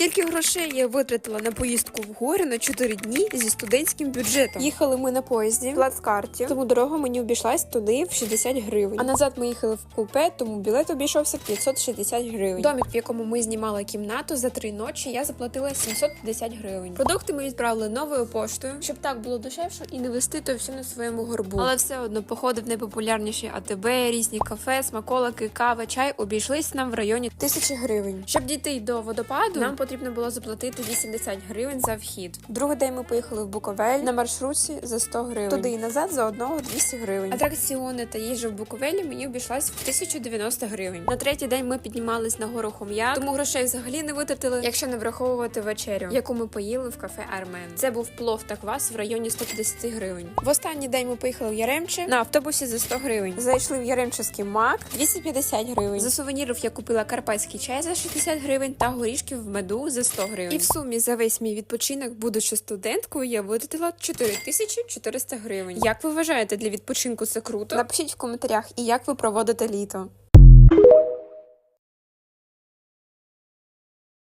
Скільки грошей я витратила на поїздку в гори на 4 дні зі студентським бюджетом? Їхали ми на поїзді в плацкарті, тому дорога мені обійшлась туди в 60 гривень. А назад ми їхали в купе, тому білет обійшовся 560 гривень. Домік, в якому ми знімали кімнату за три ночі, я заплатила 750 гривень. Продукти ми відправили новою поштою, щоб так було дешевше і не вести то все на своєму горбу. Але все одно походи в найпопулярніші АТБ, різні кафе, смаколики, кава, чай обійшлись нам в районі тисячі гривень. Щоб дійти до водопаду, нам потрібно було заплатити 80 гривень за вхід. Другий день ми поїхали в Буковель на маршрутці за 100 гривень. Туди і назад за одного 200 гривень. Атракціони та їжа в Буковелі мені обійшлась в 1090 гривень. На третій день ми піднімались на гору Хом'я, тому грошей взагалі не витратили, якщо не враховувати вечерю, яку ми поїли в кафе Армен. Це був плов та квас в районі 150 гривень. В останній день ми поїхали в Яремче на автобусі за 100 гривень. Зайшли в Яремчеський мак 250 гривень. За сувенірів я купила карпатський чай за 60 гривень та горішків в меду за 100 гривень. І в сумі за весь мій відпочинок, будучи студенткою, я витратила 4400 гривень. Як ви вважаєте для відпочинку це круто? Напишіть в коментарях, і як ви проводите літо.